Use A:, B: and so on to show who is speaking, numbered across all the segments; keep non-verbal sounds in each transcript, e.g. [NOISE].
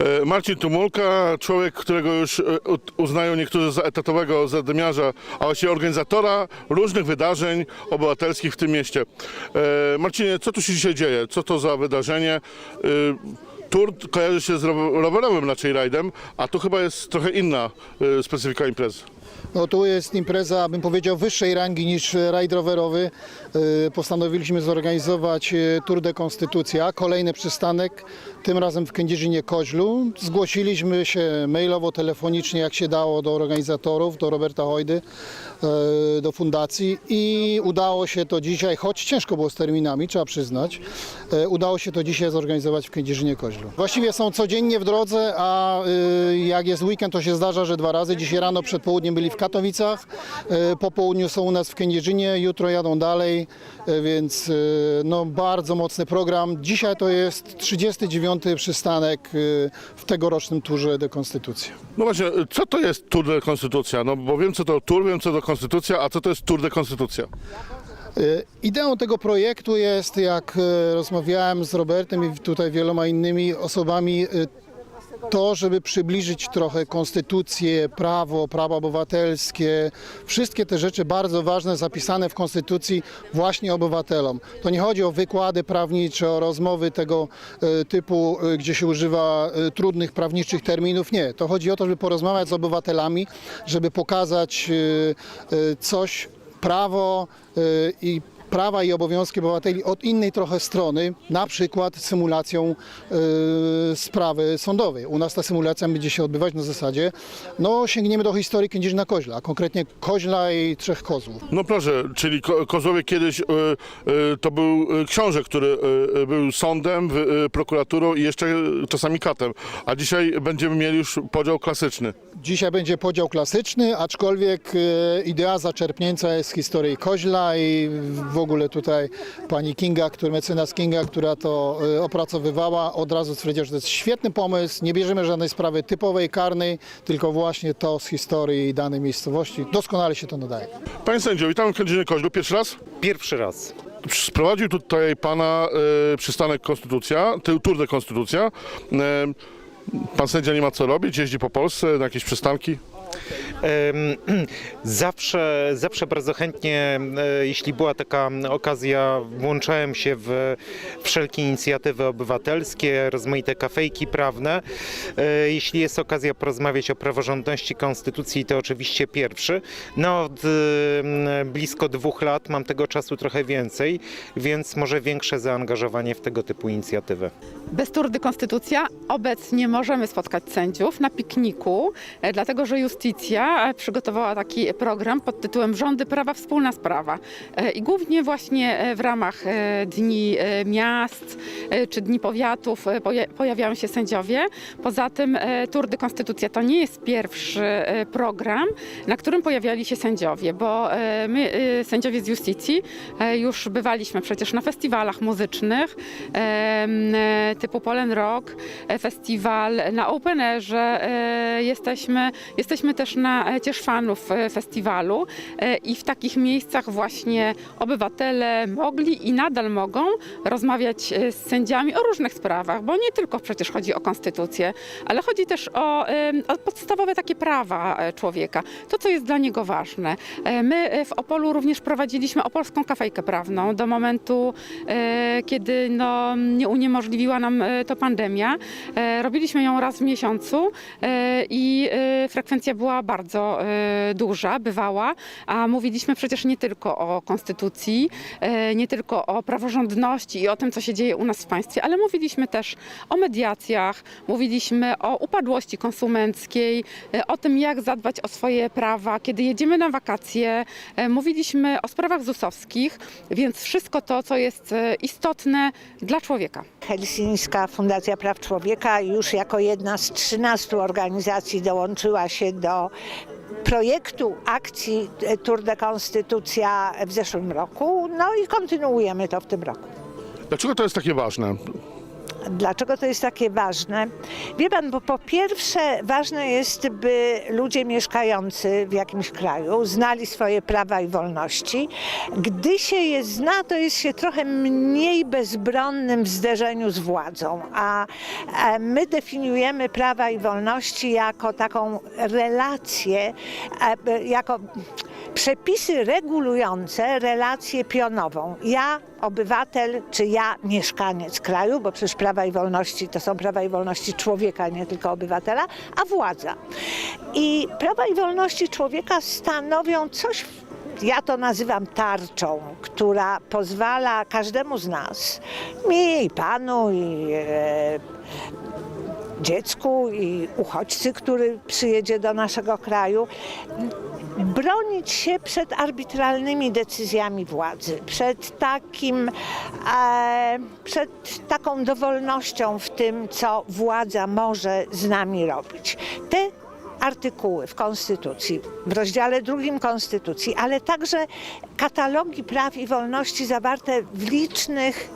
A: E, Marcin Tumulka, człowiek, którego już e, uznają niektórzy za etatowego zadymiarza, a właściwie organizatora różnych wydarzeń obywatelskich w tym mieście. E, Marcinie, co tu się dzisiaj dzieje? Co to za wydarzenie? Tour kojarzy się z row- rowerowym raczej rajdem, a tu chyba jest trochę inna specyfika imprezy.
B: No tu jest impreza, bym powiedział, wyższej rangi niż rajd rowerowy. Yy, Postanowiliśmy zorganizować yy, Tour de Konstytucja, kolejny przystanek, tym razem w Kędzierzynie-Koźlu. Zgłosiliśmy się mailowo, telefonicznie, jak się dało do organizatorów, do Roberta Hojdy, yy, do fundacji i udało się to dzisiaj, choć ciężko było z terminami, trzeba przyznać, udało się to dzisiaj zorganizować w Kędzierzynie-Koźlu. Właściwie są codziennie w drodze, a jak jest weekend, to się zdarza, że dwa razy. Dzisiaj rano przed południem byli w Katowicach, yy, po południu są u nas w Kędzierzynie, jutro jadą dalej, yy, więc yy, no, bardzo mocny program. Dzisiaj to jest 39. przystanek w tegorocznym turze de Konstytucja.
A: No właśnie, e, co to jest Tour de Konstytucja? No bo wiem co to Tour, wiem co to Konstytucja, a co to jest Tour de Konstytucja?
B: Y, Ideą tego projektu jest, jak rozmawiałem z Robertem i tutaj wieloma innymi osobami, to, żeby przybliżyć trochę konstytucję, prawo, prawa obywatelskie, wszystkie te rzeczy bardzo ważne zapisane w konstytucji właśnie obywatelom. To nie chodzi o wykłady prawnicze, o rozmowy tego y, typu, y, gdzie się używa y, trudnych prawniczych terminów. Nie, to chodzi o to, żeby porozmawiać z obywatelami, żeby pokazać coś, prawo i prawa i obowiązki obywateli od innej trochę strony, na przykład symulacją y, sprawy sądowej. U nas ta symulacja będzie się odbywać na zasadzie, no sięgniemy do historii Kędzierzyna Koźla, a konkretnie Koźla i Trzech Kozłów.
A: No proszę, czyli Ko- Kozłowie kiedyś y, y, to był y, książę, który y, y, był sądem, y, prokuraturą i jeszcze czasami katem, a dzisiaj będziemy mieli już podział klasyczny.
B: Dzisiaj będzie podział klasyczny, aczkolwiek e, idea zaczerpnięta jest z historii Koźla i w ogóle tutaj pani Kinga, który, mecenas Kinga, która to e, opracowywała, od razu stwierdziła, że to jest świetny pomysł, nie bierzemy żadnej sprawy typowej, karnej, tylko właśnie to z historii danej miejscowości. Doskonale się to nadaje.
A: Panie sędzio, witam w Kędzierzynie Koźlu. Pierwszy raz
C: Pierwszy raz.
A: sprowadził tutaj pana y, przystanek Konstytucja, ty- Tour de Konstytucja. Y, Pan sędzia nie ma co robić, jeździ po Polsce na jakieś przystanki. [CLEARS THROAT]
C: Zawsze, zawsze bardzo chętnie, e, jeśli była taka okazja, włączałem się w wszelkie inicjatywy obywatelskie, rozmaite kafejki prawne. E, Jeśli jest okazja porozmawiać o praworządności konstytucji, to oczywiście pierwszy. No od blisko dwóch lat mam tego czasu trochę więcej, więc może większe zaangażowanie w tego typu inicjatywy.
D: Bez Tour de Konstytucja obecnie możemy spotkać sędziów na pikniku, e, dlatego że Justicja e, przygotowała taki program pod tytułem Rządy Prawa Wspólna Sprawa. E, I głównie właśnie e, w ramach Dni Miast czy Dni Powiatów poja- pojawiają się sędziowie. Poza tym Tour de Konstytucja to nie jest pierwszy program, na którym pojawiali się sędziowie, bo my, sędziowie z Justicji, już bywaliśmy przecież na festiwalach muzycznych typu Polen Rock, festiwal na Open Airze, e, jesteśmy, jesteśmy też na e, Cieszfanów e, festiwalu e, i w takich miejscach właśnie obywatele mogli i nadal mogą rozmawiać z sędziami o różnych sprawach, bo nie tylko przecież chodzi o konstytucję, ale chodzi też o, o podstawowe takie prawa człowieka, to co jest dla niego ważne. My w Opolu również prowadziliśmy opolską kafejkę prawną do momentu, kiedy no, nie uniemożliwiła nam to pandemia. Robiliśmy ją raz w miesiącu i frekwencja była bardzo e, duża, bywała, a mówiliśmy przecież nie tylko o konstytucji, e, nie tylko o praworządności i o tym, co się dzieje u nas w państwie, ale mówiliśmy też o mediacjach, mówiliśmy o upadłości konsumenckiej, e, o tym, jak zadbać o swoje prawa, kiedy jedziemy na wakacje. Mówiliśmy o sprawach ZUS-owskich, więc wszystko to, co jest istotne dla człowieka.
E: Helsińska Fundacja Praw Człowieka już jako jedna z 13 organizacji dołączyła się do projektu akcji Tour de Konstytucja w zeszłym roku. No i kontynuujemy to w tym roku.
A: Dlaczego to jest takie ważne?
E: Dlaczego to jest takie ważne? Wie pan, bo po pierwsze ważne jest, by ludzie mieszkający w jakimś kraju znali swoje prawa i wolności. Gdy się je zna, to jest się trochę mniej bezbronnym w zderzeniu z władzą, a my definiujemy prawa i wolności jako taką relację, jako przepisy regulujące relację pionową. Ja, obywatel, czy ja, mieszkaniec kraju, bo przecież prawa i wolności to są prawa i wolności człowieka, nie tylko obywatela, a władza. I prawa i wolności człowieka stanowią coś, ja to nazywam tarczą, która pozwala każdemu z nas, mi i panu, i e, dziecku i uchodźcy, który przyjedzie do naszego kraju, bronić się przed arbitralnymi decyzjami władzy, przed takim, e, przed taką dowolnością w tym, co władza może z nami robić. Te artykuły w Konstytucji, w rozdziale drugim Konstytucji, ale także katalogi praw i wolności zawarte w licznych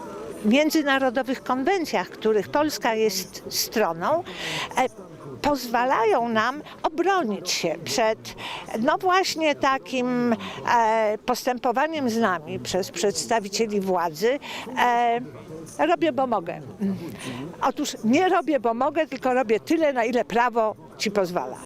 E: międzynarodowych konwencjach, których Polska jest stroną, e, pozwalają nam obronić się przed no właśnie takim e, postępowaniem z nami przez przedstawicieli władzy. E, robię, bo mogę. Otóż nie robię, bo mogę, tylko robię tyle, na ile prawo ci pozwala.